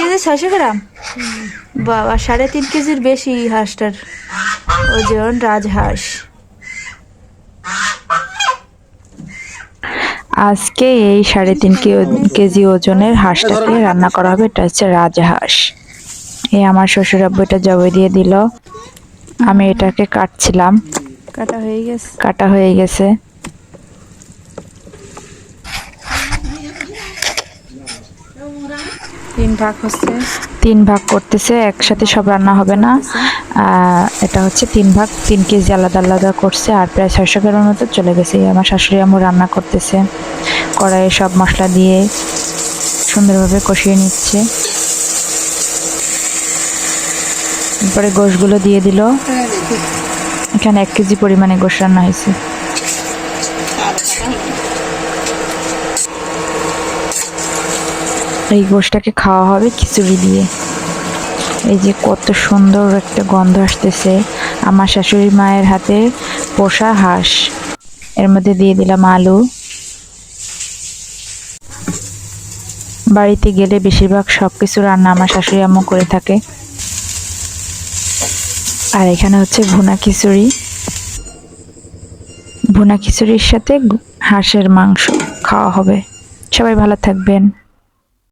KG ছয়শো গ্রাম? বাবা সাড়ে তিন কেজির বেশি হাঁসটার। ওজন রাজহাঁস। আজকে এই সাড়ে তিন কেজি ওজনের হাঁসটাকে রান্না করা হবে এটা হচ্ছে রাজহাঁস। এই আমার শ্বশুর আব্বু এটা জবে দিয়ে দিল। আমি এটাকে কাটছিলাম। কাটা হয়ে গেছে। কাটা হয়ে গেছে। তিন ভাগ হচ্ছে, তিন ভাগ করতেছে, একসাথে সব রান্না হবে না। এটা হচ্ছে তিন ভাগ, তিন কেজি আলাদা আলাদা করছে, আর প্রায় ছয়শো গ্রামের মতো চলে গেছে। আমার শাশুড়ি আম্মু রান্না করতেছে, কড়াইয়ে সব মশলা দিয়ে সুন্দরভাবে কষিয়ে নিচ্ছে। তারপরে গোশগুলো দিয়ে দিল। এখানে এক কেজি পরিমাণে গোশ রান্না হয়েছে। এই গোশটাকে খাওয়া হবে খিচুড়ি দিয়ে। এই যে কত সুন্দর একটা গন্ধ আসতেছে। আমার শাশুড়ি মায়ের হাতে পোষা হাঁস। এর মধ্যে দিয়ে দিলাম আলু। বাড়িতে গেলে বেশিরভাগ সব কিছু রান্না আমার শাশুড়ি আম্মু করে থাকে। আর এখানে হচ্ছে ভুনা খিচুড়ি। ভুনা খিচুড়ির সাথে হাঁসের মাংস খাওয়া হবে। সবাই ভালো থাকবেন।